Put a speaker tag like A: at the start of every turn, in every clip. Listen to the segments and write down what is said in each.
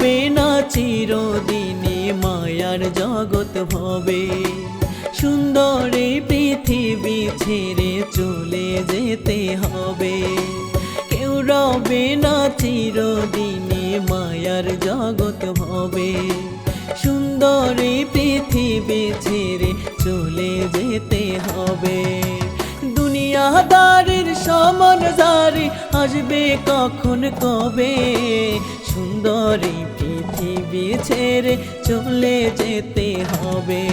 A: রবে না চিরদিনে মায়ার জগৎ ভবে। সুন্দরী পৃথিবী ছেড়ে চলে যেতে হবে। কেউ রবে না চিরদিনে মায়ার জগৎ ভবে। সুন্দরী পৃথিবী ছেড়ে চলে যেতে হবে। দুনিয়াদারির সমান আসবে কখন কবে? সুন্দরী পৃথিবী ছেড়ে চলে যেতে হবে।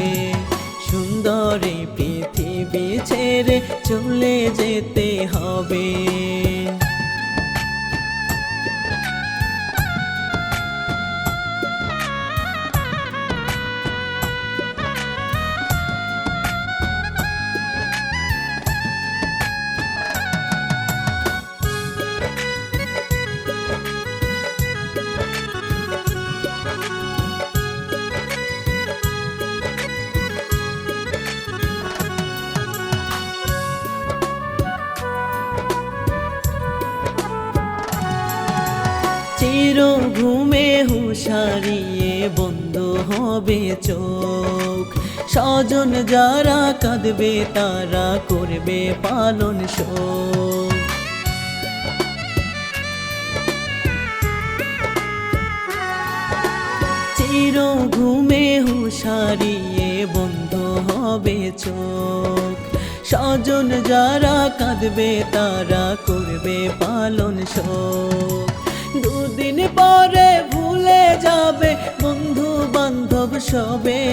A: সুন্দরী পৃথিবী ছেড়ে চলে যেতে হবে। চির ঘুমে হুশারিয়ে বন্ধ হবে চোখ। স্বজন যারা কাঁদবে, তারা করবে পালন শোক। চির ঘুমে হুশারিয়ে বন্ধ হবে চোখ। স্বজন যারা কাঁদবে, তারা করবে পালন শোক। দুদিন পরে ভুলে যাবে বন্ধু বান্ধব সবে।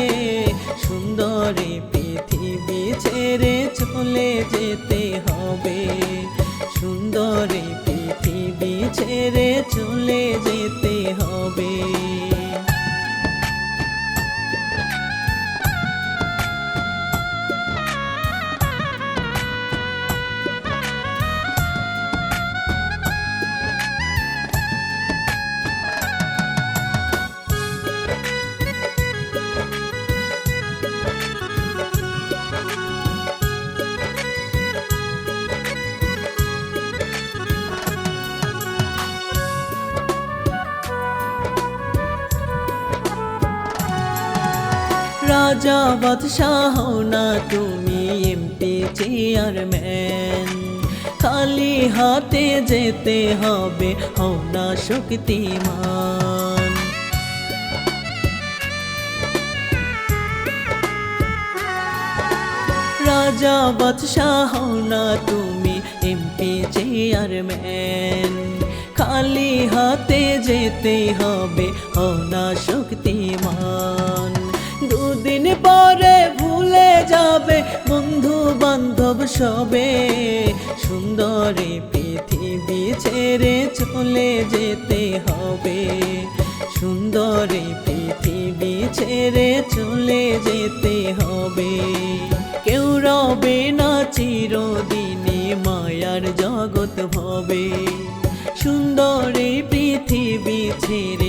A: সুন্দরী পৃথিবী ছেড়ে চলে যেতে হবে। সুন্দরী পৃথিবী ছেড়ে চলে যেতে হবে। রাজা বাদশাহ, না তুমি এমপি চেয়ারম্যান খালি হাতে যেতে হবে, হও না শক্তিমান। রাজা বাদশাহ, না তুমি এমপি চেয়ারম্যান খালি হাতে যেতে হবে, হও না শক্তিমান। দুদিন পরে ভুলে যাবে বন্ধু বান্ধব সবে। সুন্দরী পৃথিবী ছেড়ে চলে যেতে হবে। সুন্দরী পৃথিবী ছেড়ে চলে যেতে হবে। কেউ রবে না চিরদিনে মায়ার জগৎ ভবে। সুন্দরী পৃথিবী ছেড়ে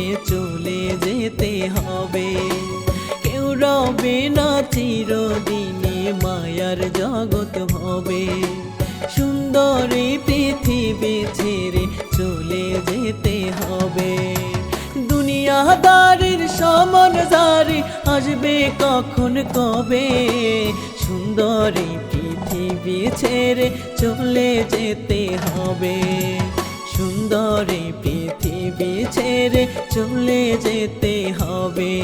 A: সুন্দরী পৃথিবী ছেড়ে চলে যেতে হবে। দুনিয়াদারির সমান জারি আসবে কখন কবে? সুন্দরী পৃথিবী ছেড়ে চলে যেতে হবে। সুন্দরী পৃথিবী ছেড়ে চলে যেতে হবে।